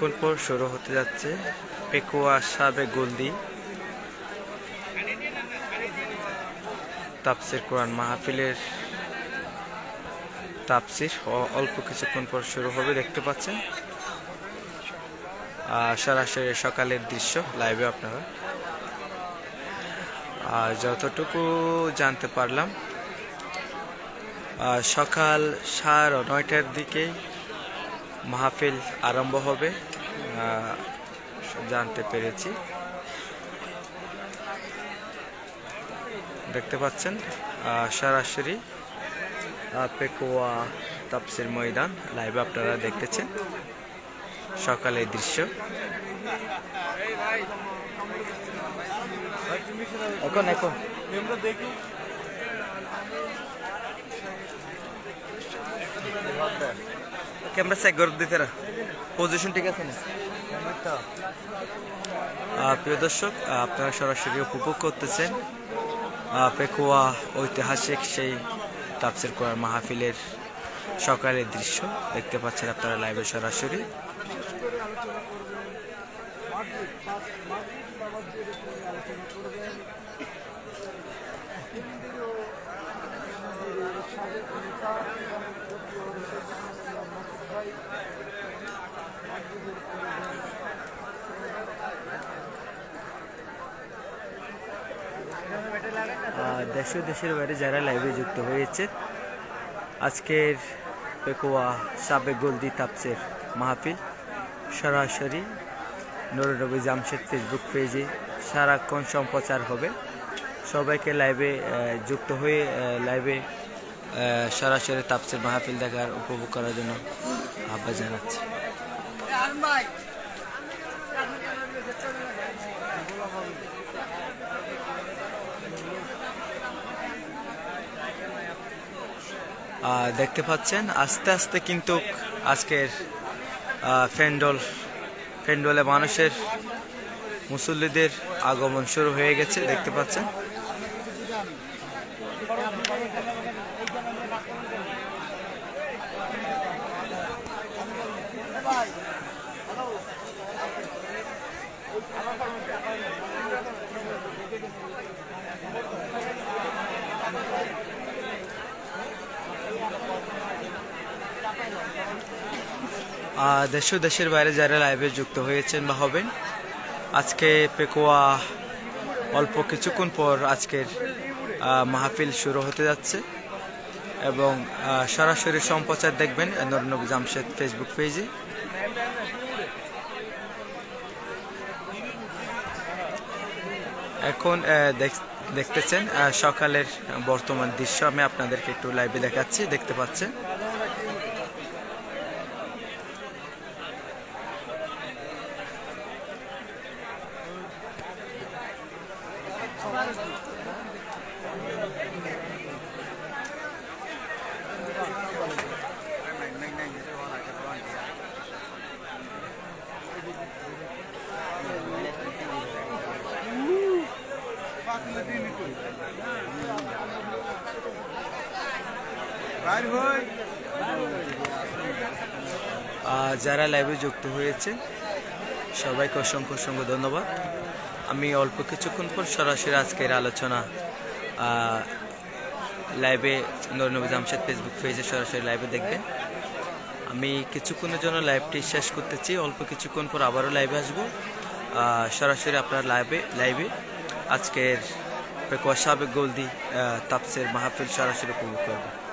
কিছুক্ষণ পর শুরু হতে যাচ্ছে। পেকুয়া সাবে গলদি। তাপসির কোরআন মাহফিলের তাপসির অল্প কিছুক্ষণ পর শুরু হবে, দেখতে পাচ্ছেন। সরাসরি সকালের দৃশ্য লাইভে আপনারা। যতটুকু জানতে পারলাম সকাল সাড়ে নয়টার দিকে মাহফিল আরম্ভ হবে জানতে পেরেছি। দেখতে পাচ্ছেন সরাসরি পেকুয়া তাপসির ময়দান লাইভে আপনারা দেখতেছেন। সকালের দৃশ্য। এখন এখন। ক্যামেরা চেক করে দিতে পজিশন ঠিক আছে না? প্রিয় দর্শক আপনারা সরাসরি উপভোগ করতেছেন। পেকুয়া ঐতিহাসিক সেই তাপসির কোরআন মাহফিলের সকালের দৃশ্য। দেখতে পাচ্ছেন আপনারা লাইভে সরাসরি। দেশ দেশের বাইরে যারা লাইভে যুক্ত হয়েছে আজকের পেকোয়া সাবেক গোলদি তাপসের মাহফিল সরাসরি নুরনবী জামশেদ ফেসবুক পেজে সারাক্ষণ সম্প্রচার হবে। সবাইকে লাইভে যুক্ত হয়ে লাইভে সরাসরি তাপসের মাহফিল দেখার উপভোগ করার জন্য আহ্বান জানাচ্ছি। আহ, দেখতে পাচ্ছেন আস্তে আস্তে কিন্তু আজকের আহ, ফ্যান্ডল ফ্যান্ডলে মানুষের মুসল্লিদের আগমন শুরু হয়ে গেছে দেখতে পাচ্ছেন। দেশ দেশের বাইরে যারা লাইভে যুক্ত হয়েছেন বা হবেন, আজকে পেকোয়া অল্প কিছুক্ষণ পর আজকের মাহফিল শুরু হতে যাচ্ছে এবং সরাসরি সম্প্রচার দেখবেন নরনবী জামশেদ ফেসবুক পেজে এখন দেখ- দেখতেছেন সকালের বর্তমান দৃশ্য আমি আপনাদেরকে একটু লাইভে দেখাচ্ছি, দেখতে পাচ্ছেন। যারা লাইভে যুক্ত হয়েছে, সবাইকে অসংখ্য অসংখ্য ধন্যবাদ। আমি অল্প কিছুক্ষণ পর সরাসরি আজকের আলোচনা লাইভে নরনবী জামশেদ ফেসবুক পেজে সরাসরি লাইভে দেখবেন। আমি কিছুক্ষণের জন্য লাইভটি শেষ করতেছি, অল্প কিছুক্ষণ পর আবারও লাইভে আসব। সরাসরি আপনার লাইভে লাইভে আজকের সাবেক গোলদি তাপসের মাহফিল সরাসরি উপভোগ করবেন